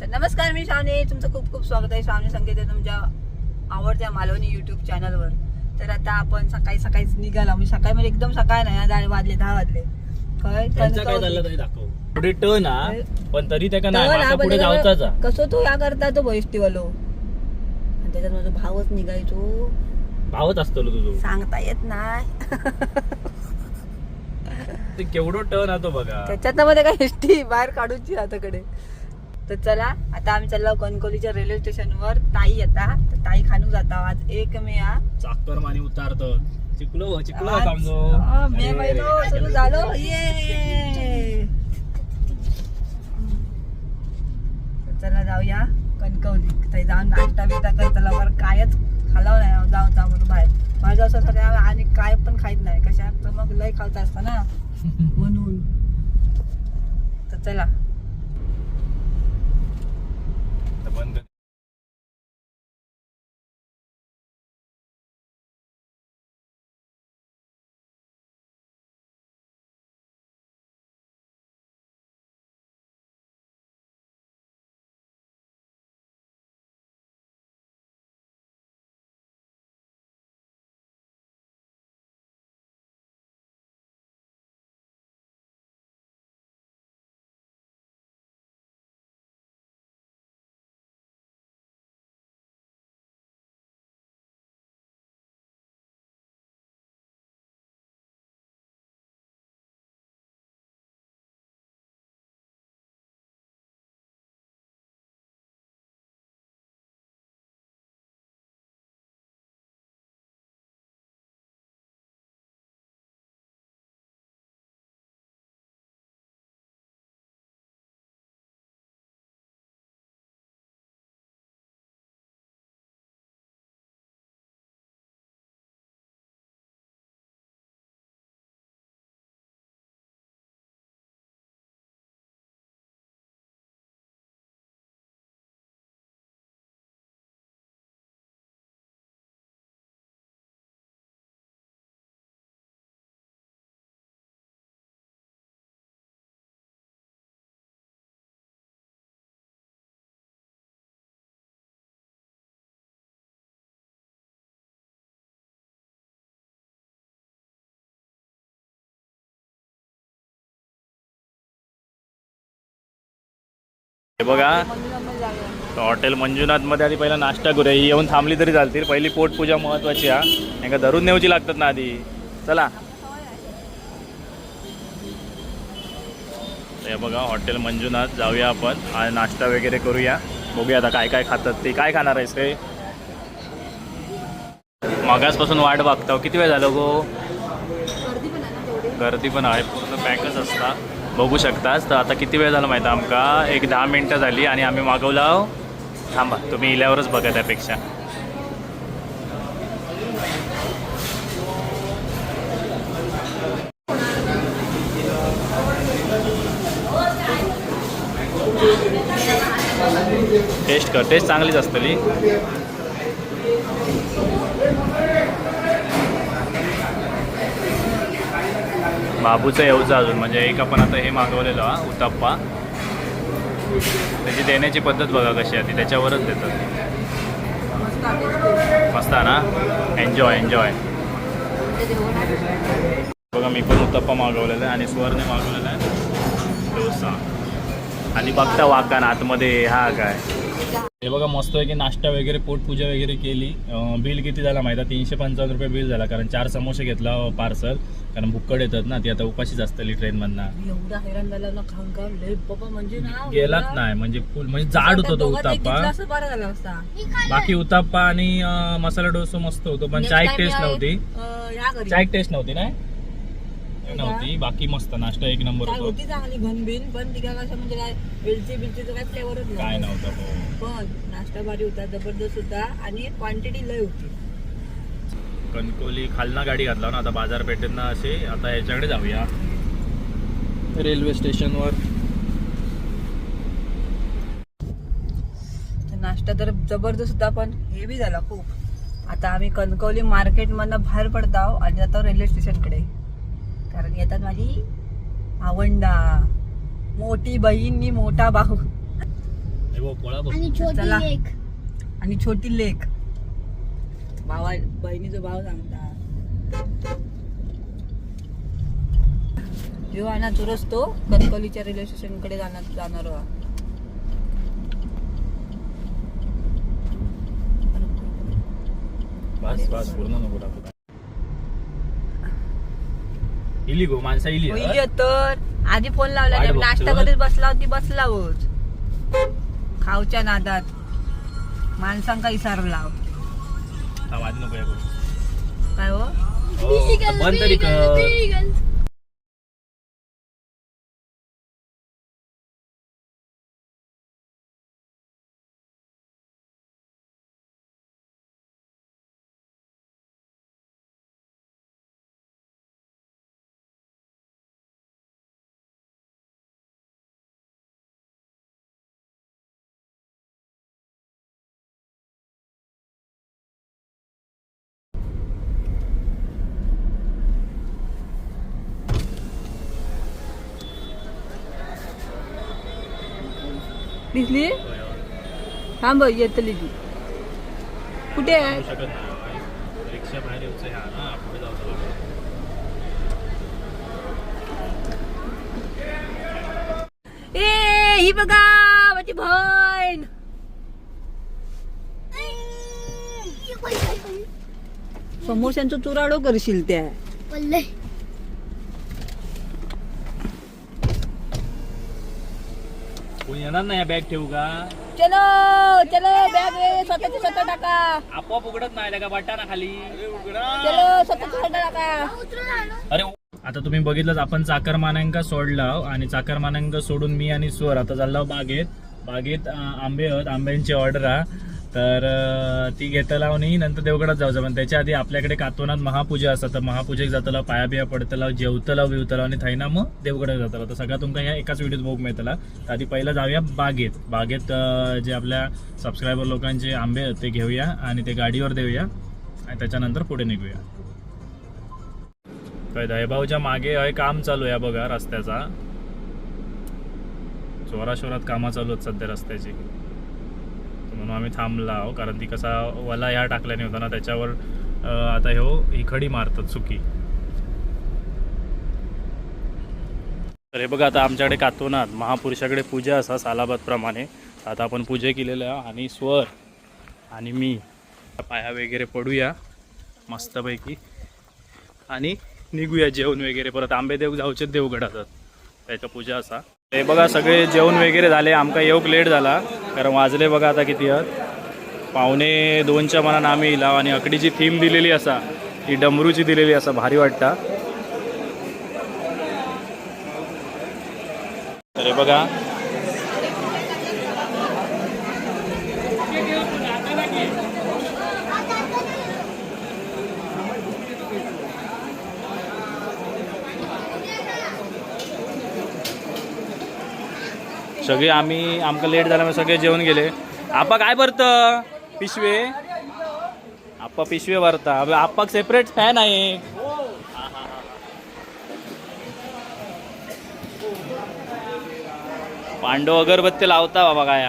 तर नमस्कार मी श्रावणी तुमचं खूप खूप स्वागत आहे. श्रावणी संगीत आहे तुमच्या आवडत्या मालवणी युट्यूब चॅनलवर तर आता आपण सकाळी सकाळीच निघाला. म्हणजे सकाळी म्हणजे एकदम सकाळ नाही दहा वाजले दहा वाजले. पुढे टर्न हा पण तरी पुढे म्हणजे. कसं तो या करता तो फेस्टिवलो आणि त्याच्यात माझा भावच निघायचो. भावच असतो तुझं. सांगता येत नाही. केवढो टर्न हा तो बघा. त्याच्यात मध्ये काय एसटी बाहेर काढूची हाताकडे तर चला आता आम्ही चाललो कणकोलीच्या रेल्वे स्टेशनवर ताई येता तर ताई खानू जाता आज. एक मे चाकर मानी उतारतो. चिकलो चिकलो हा, मे महिनो सुरू? झालो. ये! चला जाऊया कणकवली. ताई जाऊन नाश्ता बिष्टा करताना बरं कायच खालाव नाही जाऊ जा म्हणून बाहेर. माझं असं सगळ्या आणि काय पण खायत नाही. कशा तर मग लय खावता असता ना. म्हणून. तर चला. हे बघा. हॉटेल मंजुनाथमध्ये आधी पहिला नाश्ता करूया. ही येऊन थांबली तरी चालतील. पहिली पोटपूजा महत्वाची हा. यांना धरून नेऊची लागतात ना आधी. चला. हे बघा हॉटेल मंजुनाथ जाऊया आपण. नाश्ता वगैरे करूया. बघूया आता काय काय खातात ते. काय खाणार आहेस काय मगासपासून वाट बघताव. किती वेळ झालं गो? गर्दी पण आहे पूर्ण पॅकच असता बघू शकतास. तर आता किती वेळ झाला माहिती आमका? एक दहा मिनटं झाली आणि आम्ही मागवला थांबा तुम्ही इल्यावरच बघा त्यापेक्षा. टेस्ट कर. टेस्ट चांगलीच असतली. बाबूचं येऊचं अजून म्हणजे एक आपण आता हे मागवलेलं हा उत्तप्पा त्याची देण्याची पद्धत बघा कशी आहे ती त्याच्यावरच देतात. मस्त आहे ना? एन्जॉय एन्जॉय बघा मी पण उत्तप्पा मागवलेला आहे आणि सुवरने मागवलेला आहे. डोसा. आणि बघता वाकान आतमध्ये हा काय? हे बघा मस्त आहे की नाश्ता वगैरे पोटपूजा वगैरे केली. बिल किती झाला माहिती आहे? तीनशे पंचावन्न रुपये बिल झाला कारण चार समोसे घेतला पार्सल कारण भुक्कड येतात ना ती आता उपाशीच असतली ट्रेनमधनं एवढा हैराण झाला ना खाऊन खाऊन. लय बाबा म्हणजे ना गेलाच नाही म्हणजे फुल म्हणजे जाड होता तो उताप्पा घेतला असं बरं झालं असता बाकी उताप्पा आणि अं, मसाला डोसा मस्त होतो पण Next चाय time टेस्ट नव्हती. अं, या घरी. चाय टेस्ट नव्हती नाही नव्हती. बाकी मस्त नाश्ता एक नंबर काय होतो. चांगली घनबिन पण ती काय कसं म्हणजे काय वेलची बिलचीचं काय फ्लेवरच काय नव्हतं हो. पण नाश्ता भारी होता जबरदस्त होता आणि क्वांटिटी लय होती. कणकोली खालना गाडी घातला ना आता बाजारपेठेतनं असे आता ह्याच्याकडे जाऊया. रेल्वे स्टेशनवर. तर नाश्ता तर जबरदस्त होता पण हेवी झाला खूप. आता आम्ही कणकवली मार्केटमधनं बाहेर पडत आहोत आणि जातो रेल्वे स्टेशनकडे. कारण येतात माझी आवंडा. मोठी बहीण मी मोठा भाऊ. आणि चला. लेक आणि छोटी लेक भावा बहिणीचा भाव सांगता. ह्यो आहे ना तो रस्तो कणकवलीच्या रेल्वे स्टेशनकडे जाणार जाणार हा. बस बस पूर्ण नको टाकू. इली गो माणसा इली? पहिली तर. आधी फोन लावला नाही. नाश्ता करीत बसला होती बसला होत. खाऊच्या नादात. माणसांका इसार लाव थांब, आधी नको या गोष्टी. काय हो? हो, Vegan, बंद तरी vegan, कर दिसली? थांब येतली ती कुठे आहे? रिक्षा बाहेर ए ही बघा माझी बहीण. समोरच्यांचं चुराडो करशील त्या. येणार नाही या बॅग ठेवू का? चलो चलो बॅग स्वतःची स्वतः टाका. आपोआप उघडत नाही का वाटा खाली? चलो स्वतःची स्वतः टाका. अरे आता तुम्ही बघितलं आपण चाकर मानांका सोडला आणि चाकर मानांका सोडून मी आणि स्वर आता चाललो बागेत. बागेत आंबे आहेत आंब्यांची ऑर्डर आहे तर ती घेतला आणि नंतर देवगडात जायचं पण त्याच्या आधी आपल्याकडे कातोनात महापूजा असतात. तर महापूजेक जातला पाया बिया पडतला जेवतला बिवतला आणि थैना मग देवगडात जातला तर सगळं तुमका ह्या एकाच व्हिडिओत बघू मिळतला. तर आधी पहिला जाऊया बागेत. बागेत जे आपल्या सबस्क्रायबर लोकांचे आंबे आहेत ते घेऊया आणि ते गाडीवर देऊया. आणि त्याच्यानंतर पुढे निघूया. काय दहेभाऊच्या मागे हय काम चालू आहे बघा रस्त्याचा. जोराशोरात कामं चालू आहेत सध्या रस्त्याची. म्हणून आम्ही थांबला आहो कारण ती कसा वला ह्या टाकल्याने होता ना त्याच्यावर आता ह्यो ही खडी मारतात चुकी तर हे बघा आता आमच्याकडे कातोनात महापुरुषाकडे पूजा असा सालाबाद प्रमाणे आता आपण पूजा केलेल्या आणि स्वर आणि मी. पाया वगैरे पडूया मस्तपैकी. आणि निघूया जेवण वगैरे. परत आंबेदेव जाऊचे देवगडातात त्याच्या पूजा असा. हे बघा सगळे जेवण वगैरे झाले. आमका येऊक लेट झाला. कारण वाजले बघा आता किती आहेत. पावणे दोनच्या मनानं आम्ही इला आणि अकडीची थीम दिलेली असा ती डमरूची दिलेली असा भारी वाटता. तर बघा सगळे आम्ही आमकां लेट झाल्यामुळे सगळे जेवण गेले. आपा काय भरतं? पिशवे? आप्पा पिशवे भरता. अबे आप्पाक सेपरेट फॅन आहे पांडव अगरबत्ती लावता बाबा काय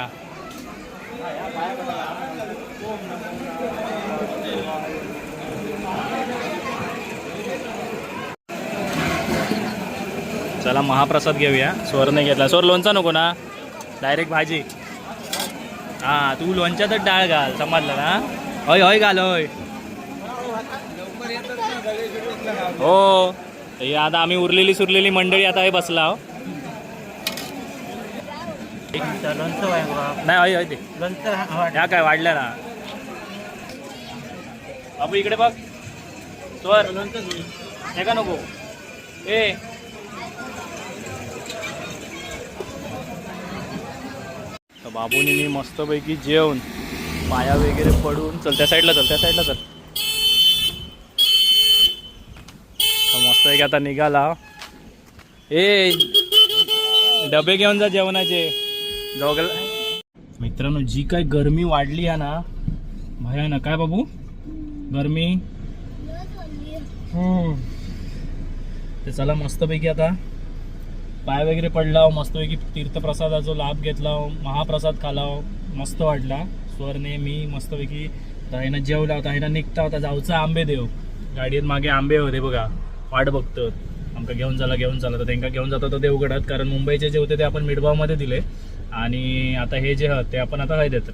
चला महाप्रसाद घेऊया. स्वरने घेतला. स्वर लोणचा नको ना? डायरेक्ट भाजी. हा तू लोणच्यातच डाळ घाल समजलं ना? हय हय घाल हय. हो. हे आता आम्ही उरलेली सुरलेली मंडळी आता हे बसला आहो. नाही हय ते ह्या काय वाढल्या ना? बाबू इकडे बघ. तर हे का नको? ए बाबूनी मी मस्तपैकी जेवण पाया वगैरे पडून चल त्या साईडला चल त्या साईडला चल. मस्तपैकी आता निघाला. ए डबे घेऊन जा जेवणाचे. दोघं मित्रांनो जी काय गरमी वाढली आहे ना भयानक. काय बाबू? गरमी? ते चला मस्तपैकी आता पाय वगैरे पडला मस्तपैकी तीर्थप्रसादाचा लाभ घेतला महाप्रसाद खाला मस्त वाटला. स्वरने मी मस्तपैकी ताईनं जेवला होता ताईनं निघता होता जाऊचा आंबे देव. गाडीत मागे आंबे होते बघा. वाट बघतो आमका घेऊन चला घेऊन चला. तर त्यांना घेऊन जातो तर देवगडात कारण मुंबईचे जे होते ते आपण मिडगावमध्ये दिले. आणि आता हे जे आहात ते आपण आता हय देतो